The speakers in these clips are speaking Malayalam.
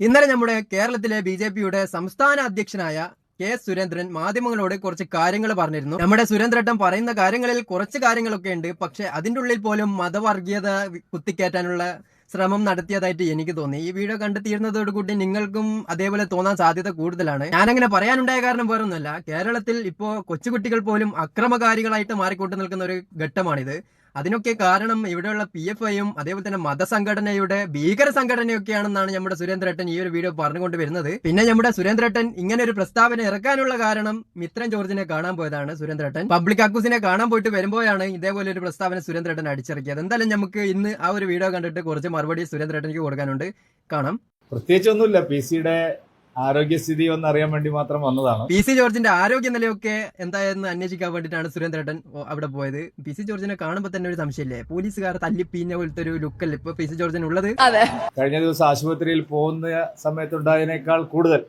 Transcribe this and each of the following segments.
ഇന്നലെ നമ്മുടെ കേരളത്തിലെ ബി ജെ പിയുടെ സംസ്ഥാന അധ്യക്ഷനായ കെ സുരേന്ദ്രൻ മാധ്യമങ്ങളോട് കുറച്ച് കാര്യങ്ങൾ പറഞ്ഞിരുന്നു. നമ്മുടെ സുരേന്ദ്രട്ടൻ പറയുന്ന കാര്യങ്ങളിൽ കുറച്ച് കാര്യങ്ങളൊക്കെ ഉണ്ട്. പക്ഷെ അതിന്റെ ഉള്ളിൽ പോലും മതവർഗീയത കുത്തിക്കയറ്റാനുള്ള ശ്രമം നടത്തിയതായിട്ട് എനിക്ക് തോന്നി. ഈ വീഡിയോ കണ്ടെത്തിയിരുന്നതോടുകൂടി നിങ്ങൾക്കും അതേപോലെ തോന്നാൻ സാധ്യത കൂടുതലാണ്. ഞാനങ്ങനെ പറയാനുണ്ടായ കാരണം വേറൊന്നുമല്ല. കേരളത്തിൽ ഇപ്പോൾ കൊച്ചുകുട്ടികൾ പോലും അക്രമകാരികളായിട്ട് മാറിക്കൊണ്ട് നിൽക്കുന്ന ഒരു ഘട്ടമാണിത്. അതിനൊക്കെ കാരണം ഇവിടെയുള്ള പി എഫ് ഐയും അതേപോലെ തന്നെ മതസംഘടനയുടെ ഭീകര സംഘടനയൊക്കെയാണെന്നാണ് നമ്മുടെ സുരേന്ദ്രേട്ടൻ ഈ ഒരു വീഡിയോ പറഞ്ഞുകൊണ്ട് വരുന്നത്. പിന്നെ നമ്മുടെ സുരേന്ദ്രേട്ടൻ ഇങ്ങനെ ഒരു പ്രസ്താവന ഇറക്കാനുള്ള കാരണം മിത്രൻ ജോർജിനെ കാണാൻ പോയതാണ് സുരേന്ദ്രേട്ടൻ. പബ്ലിക് അക്കൂസിനെ കാണാൻ പോയിട്ട് വരുമ്പോഴാണ് ഇതേപോലെ ഒരു പ്രസ്താവന സുരേന്ദ്രേട്ടൻ അടിച്ചിറക്കിയത്. എന്തായാലും നമുക്ക് ഇന്ന് ആ ഒരു വീഡിയോ കണ്ടിട്ട് കുറച്ച് മറുപടി സുരേന്ദ്രേട്ടനിക്ക് കൊടുക്കാനുണ്ട്. കാണാം. പ്രത്യേകിച്ചൊന്നുമില്ല പി സിയുടെ ആരോഗ്യസ്ഥിതി ഒന്ന് അറിയാൻ വേണ്ടി മാത്രം വന്നതാണ്. പി സി ജോർജിന്റെ ആരോഗ്യ നിലയൊക്കെ എന്തായെന്ന് അന്വേഷിക്കാൻ വേണ്ടിയിട്ടാണ് സുരേന്ദ്രേട്ടൻ അവിടെ പോയത്. പി സി ജോർജിനെ കാണുമ്പോൾ തന്നെ ഒരു സംശയമില്ലേ? പോലീസുകാർ തല്ലിപ്പീഞ്ഞ പോലത്തെ ഒരു ലുക്കല്ലേ ഇപ്പൊ പി സി ജോർജിന് ഉള്ളത് അതെ. കഴിഞ്ഞ ദിവസം ആശുപത്രിയിൽ പോകുന്ന സമയത്തുണ്ടായതിനേക്കാൾ കൂടുതൽ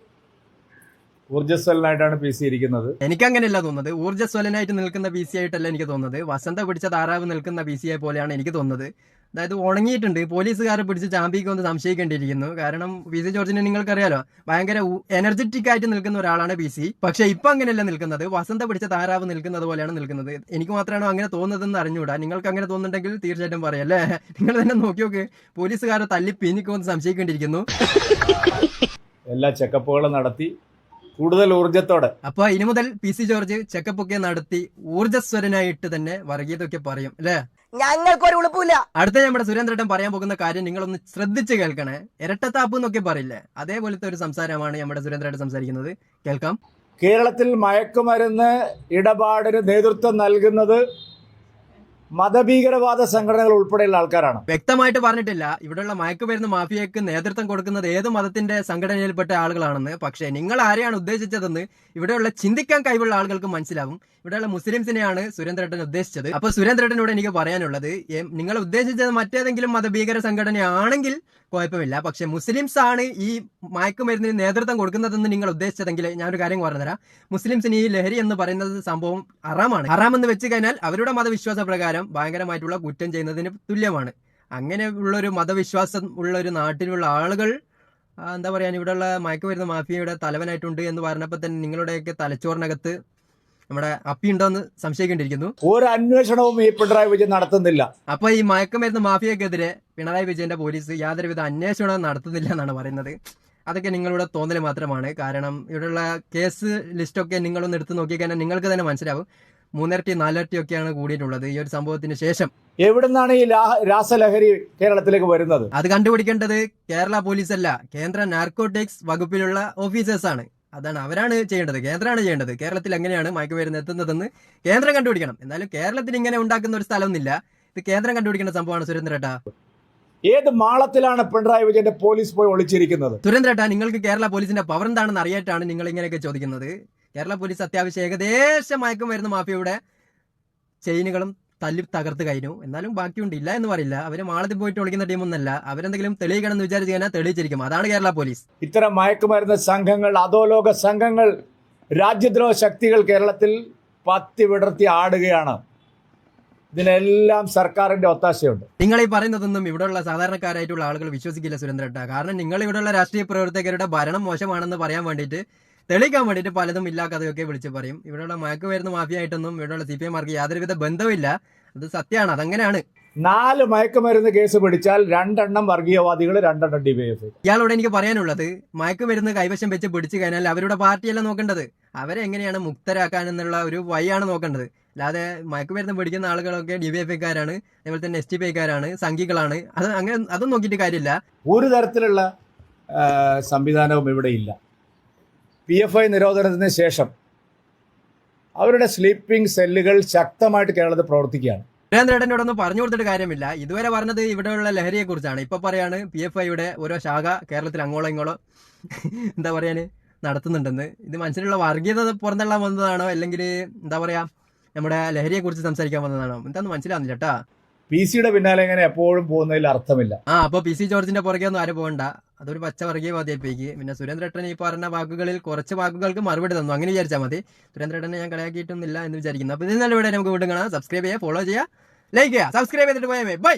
ഊർജസ്വലനായിട്ടാണ് പി സി ഇരിക്കുന്നത്. എനിക്ക് അങ്ങനെയല്ല തോന്നുന്നത്. ഊർജസ്വലനായിട്ട് നിൽക്കുന്ന പി സി ആയിട്ടല്ല എനിക്ക് തോന്നുന്നത്. വസന്ത പിടിച്ച താറാവ് നിൽക്കുന്ന പി സി ആയി പോലെയാണ് എനിക്ക് തോന്നുന്നത്. അതായത് ഉണങ്ങിയിട്ടുണ്ട്. പോലീസുകാരെ പിടിച്ച് ചാമ്പിക്കൊന്ന് സംശയിക്കേണ്ടിയിരിക്കുന്നു. കാരണം പി സി ജോർജിനെ നിങ്ങൾക്കറിയാലോ ഭയങ്കര എനർജറ്റിക് ആയിട്ട് നിൽക്കുന്ന ഒരാളാണ് പി സി. പക്ഷെ ഇപ്പൊ അങ്ങനെയല്ല നിൽക്കുന്നത്. വസന്ത പിടിച്ച താരാവ് നിൽക്കുന്നത് പോലെയാണ് നിൽക്കുന്നത്. എനിക്ക് മാത്രമാണോ അങ്ങനെ തോന്നുന്നതെന്ന് അറിഞ്ഞുകൂടാ. നിങ്ങൾക്ക് അങ്ങനെ തോന്നുന്നുണ്ടെങ്കിൽ തീർച്ചയായിട്ടും പറയല്ലേ നിങ്ങൾ തന്നെ നോക്കി നോക്ക്. പോലീസുകാരെ തല്ലി പിന്നിക്കൊന്ന് സംശയിക്കേണ്ടിയിരിക്കുന്നു. എല്ലാ ചെക്കപ്പുകളും നടത്തി. കൂടുതൽ ഊർജത്തോടെ അപ്പൊ ഇനി മുതൽ പി സി ജോർജ് ചെക്കപ്പ് ഒക്കെ നടത്തി ഊർജസ്വരനായിട്ട് തന്നെ വർഗീയതൊക്കെ പറയും അല്ലേ? ഞങ്ങൾക്കൊരു ഉളുപ്പില്ല. അടുത്ത നമ്മുടെ സുരേന്ദ്രേട്ടൻ പറയാൻ പോകുന്ന കാര്യം നിങ്ങളൊന്ന് ശ്രദ്ധിച്ച് കേൾക്കണേ. ഇരട്ടത്താപ്പ് എന്നൊക്കെ പറയില്ലേ? അതേപോലത്തെ ഒരു സംസാരമാണ് നമ്മുടെ സുരേന്ദ്രേട്ടൻ സംസാരിക്കുന്നത്. കേൾക്കാം. കേരളത്തിൽ മയക്കുമരുന്ന് ഇടപാടിന് നേതൃത്വം നൽകുന്നത് മതഭീകരവാദ സംഘടനകൾ ഉൾപ്പെടെയുള്ള ആൾക്കാരാണ്. വ്യക്തമായിട്ട് പറഞ്ഞിട്ടില്ല. ഇവിടെയുള്ള മയക്കുമരുന്ന് മാഫിയക്ക് നേതൃത്വം കൊടുക്കുന്നത് ഏത് മതത്തിന്റെ സംഘടനയിൽപ്പെട്ട ആളുകളാണെന്ന്. പക്ഷേ നിങ്ങൾ ആരെയാണ് ഉദ്ദേശിച്ചതെന്ന് ഇവിടെയുള്ള ചിന്തിക്കാൻ കഴിവുള്ള ആളുകൾക്ക് മനസ്സിലാവും. ഇവിടെയുള്ള മുസ്ലിംസിനെയാണ് സുരേന്ദ്രേട്ടൻ ഉദ്ദേശിച്ചത്. അപ്പൊ സുരേന്ദ്രേട്ടനോട് എനിക്ക് പറയാനുള്ളത് നിങ്ങൾ ഉദ്ദേശിച്ചത് മറ്റേതെങ്കിലും മതഭീകര സംഘടനയാണെങ്കിൽ കുഴപ്പമില്ല. പക്ഷെ മുസ്ലിംസ് ആണ് ഈ മയക്കുമരുന്നിന് നേതൃത്വം കൊടുക്കുന്നതെന്ന് നിങ്ങൾ ഉദ്ദേശിച്ചതെങ്കിൽ ഞാനൊരു കാര്യം പറഞ്ഞുതരാം. മുസ്ലിംസിന് ഈ ലഹരി എന്ന് പറയുന്നത് സംഭവം അറാമാണ് അറാം എന്ന് വെച്ച് കഴിഞ്ഞാൽ അവരുടെ മതവിശ്വാസ പ്രകാരം ഭയങ്കരമായിട്ടുള്ള കുറ്റം ചെയ്യുന്നതിന് തുല്യമാണ്. അങ്ങനെ ഉള്ളൊരു മതവിശ്വാസം ഉള്ള ഒരു നാട്ടിലുള്ള ആളുകൾ എന്താ പറയാ ഇവിടെയുള്ള മയക്കുമരുന്ന് മാഫിയയുടെ തലവനായിട്ടുണ്ട് എന്ന് പറഞ്ഞപ്പോൾ തന്നെ നിങ്ങളുടെയൊക്കെ തലച്ചോറിനകത്ത് നമ്മുടെ അപ്പി ഉണ്ടോ എന്ന് സംശയിക്കേണ്ടിയിരിക്കുന്നു. ഒരു അന്വേഷണവും ഈ പിണറായി വിജയൻ നടത്തുന്നില്ല. അപ്പൊ ഈ മയക്കുമരുന്ന് മാഫിയക്കെതിരെ പിണറായി വിജയന്റെ പോലീസ് യാതൊരുവിധ അന്വേഷണവും നടത്തുന്നില്ല എന്നാണ് പറയുന്നത്. അതൊക്കെ നിങ്ങളുടെ തോന്നൽ മാത്രമാണ്. കാരണം ഇവിടെയുള്ള കേസ് ലിസ്റ്റൊക്കെ നിങ്ങളൊന്ന് എടുത്ത് നോക്കിക്കഴിഞ്ഞാൽ നിങ്ങൾക്ക് തന്നെ മനസ്സിലാവും. മൂന്നിരട്ടി നാലിരട്ടി ഒക്കെയാണ് കൂടിയിട്ടുള്ളത്. ഈ ഒരു സംഭവത്തിന് ശേഷം എവിടുന്നാണ് ഈ രാസലഹരി കേരളത്തിലേക്ക് വരുന്നത്? അത് കണ്ടുപിടിക്കേണ്ടത് കേരള പോലീസ് അല്ല കേന്ദ്ര നാർക്കോട്ടിക്സ് വകുപ്പിലുള്ള ഓഫീസേഴ്സാണ്. ആണ് അതാണ് അവരാണ് ചെയ്യേണ്ടത്. കേന്ദ്രമാണ് ചെയ്യേണ്ടത്. കേരളത്തിൽ എങ്ങനെയാണ് മയക്കുമരുന്ന് എത്തുന്നതെന്ന് കേന്ദ്രം കണ്ടുപിടിക്കണം. എന്നാലും കേരളത്തിൽ ഇങ്ങനെ ഉണ്ടാക്കുന്ന ഒരു സ്ഥലമൊന്നുമില്ല. ഇത് കേന്ദ്രം കണ്ടുപിടിക്കേണ്ട സംഭവമാണ് സുരേന്ദ്രേട്ടാ ഏത് മാളത്തിലാണ് പിണറായി വിജയന്റെ പോലീസ് പോയി ഒളിച്ചിരിക്കുന്നത്? സുരേന്ദ്രേട്ടാ നിങ്ങൾക്ക് കേരള പോലീസിന്റെ പവർ എന്താണെന്ന് അറിയായിട്ടാണ് നിങ്ങൾ ഇങ്ങനെയൊക്കെ ചോദിക്കുന്നത്. കേരള പോലീസ് അത്യാവശ്യം ഏകദേശം മയക്കുമരുന്ന് മാഫിയയുടെ ചെയിനുകളും തല്ലി തകർത്ത് കഴിഞ്ഞു. എന്നാലും ബാക്കിയുണ്ട്. ഇല്ല എന്ന് പറയില്ല. അവർ മാളത്തിൽ പോയിട്ട് ഒളിക്കുന്ന ടീമൊന്നല്ല അവരെന്തെങ്കിലും തെളിയിക്കണം എന്ന് വിചാരിച്ചു കഴിഞ്ഞാൽ തെളിയിച്ചിരിക്കും. അതാണ് കേരള പോലീസ്. ഇത്തരം മയക്കുമരുന്ന് സംഘങ്ങൾ അധോലോക സംഘങ്ങൾ രാജ്യദ്രോഹ ശക്തികൾ കേരളത്തിൽ പത്തി വിടർത്തി ആടുകയാണ്. ഇതിനെല്ലാം സർക്കാരിന്റെ ഒത്താശയുണ്ട്. നിങ്ങൾ ഈ പറയുന്നതൊന്നും ഇവിടെയുള്ള സാധാരണക്കാരായിട്ടുള്ള ആളുകൾ വിശ്വസിക്കില്ല സുരേന്ദ്രേട്ട. കാരണം നിങ്ങൾ ഇവിടെയുള്ള രാഷ്ട്രീയ പ്രവർത്തകരുടെ ഭരണം മോശമാണെന്ന് പറയാൻ വേണ്ടിയിട്ട് തെളിയിക്കാൻ വേണ്ടിയിട്ട് പലതും ഇല്ലാ കഥയൊക്കെ വിളിച്ച് പറയും. ഇവിടെയുള്ള മയക്കുമരുന്ന് മാഫിയായിട്ടൊന്നും ഇവിടെയുള്ള സി പി എമാർക്ക് യാതൊരുവിധ ബന്ധമില്ല അത് സത്യമാണ് അതങ്ങനെയാണ്. നാല് മയക്കുമരുന്ന് കേസ് പിടിച്ചാൽ രണ്ടെണ്ണം വർഗീയവാദികൾ രണ്ടെണ്ണം ഡിവൈഎഫ് ഇയാളോട് എനിക്ക് പറയാനുള്ളത് മയക്കുമരുന്ന് കൈവശം വെച്ച് പിടിച്ചു കഴിഞ്ഞാൽ അവരുടെ പാർട്ടിയല്ല നോക്കേണ്ടത്. അവരെ എങ്ങനെയാണ് മുക്തരാക്കാൻ എന്നുള്ള ഒരു വഴിയാണ് നോക്കേണ്ടത്. അല്ലാതെ മയക്കുമരുന്ന് പിടിക്കുന്ന ആളുകളൊക്കെ ഡിവൈഎഫ്ഐക്കാരാണ് അതേപോലെ തന്നെ എസ് ടി പി ഐക്കാരാണ് സംഘികളാണ്. അത് അങ്ങനെ അതും നോക്കിയിട്ട് കാര്യമില്ല. ഒരു തരത്തിലുള്ള സംവിധാനവും ഇവിടെ ഇല്ല. പി എഫ് ഐ നിരോധനത്തിന് ശേഷം അവരുടെ സ്ലീപ്പിംഗ് സെല്ലുകൾ ശക്തമായിട്ട് കേരളത്തിൽ പ്രവർത്തിക്കുകയാണ്. സുരേന്ദ്രേട്ടനോടൊന്നും പറഞ്ഞു കൊടുത്തിട്ട് കാര്യമില്ല. ഇതുവരെ പറഞ്ഞത് ഇവിടെയുള്ള ലഹരിയെ കുറിച്ചാണ് ഇപ്പൊ പറയാണ് പി എഫ് ഐയുടെ ഓരോ ശാഖ കേരളത്തിൽ അങ്ങോളം ഇങ്ങോളം എന്താ പറയാന് നടത്തുന്നുണ്ടെന്ന്. ഇത് മനസ്സിലുള്ള വർഗീയത പുറന്തള്ളാൻ വന്നതാണോ? അല്ലെങ്കിൽ എന്താ പറയാ നമ്മുടെ ലഹരിയെ കുറിച്ച് സംസാരിക്കാൻ വന്നതാണോ? എന്താന്ന് മനസ്സിലാവുന്നില്ല കേട്ടാ പി സിയുടെ പിന്നാലെ ഇങ്ങനെ എപ്പോഴും പോകുന്നതിൽ അർത്ഥമില്ല. ആ അപ്പൊ പി സി ജോർജിന്റെ പുറകെ ഒന്നും ആരും പോകണ്ട. അതൊരു പച്ച വർഗീയവാദിയായിപ്പോയിക്ക് പിന്നെ സുരേന്ദ്രേട്ടൻ ഈ പറഞ്ഞ വാക്കുകളിൽ കുറച്ച് വാക്കുകൾക്ക് മറുപടി തന്നു. അങ്ങനെ വിചാരിച്ചാൽ മതി. സുരേന്ദ്രേട്ടനെ ഞാൻ കളിയാക്കിയിട്ടൊന്നുമില്ല എന്ന് വിചാരിക്കുന്നു. അപ്പൊ ഇതിൽ നല്ല വീഡിയോ നമുക്ക് വീണ്ടും കാണാം. സബ്സ്ക്രൈബ് ചെയ്യുക ഫോളോ ചെയ്യുക ലൈക്ക് ചെയ്യുക. സബ്സ്ക്രൈബ് ചെയ്തിട്ട് പോയാൽ ബൈ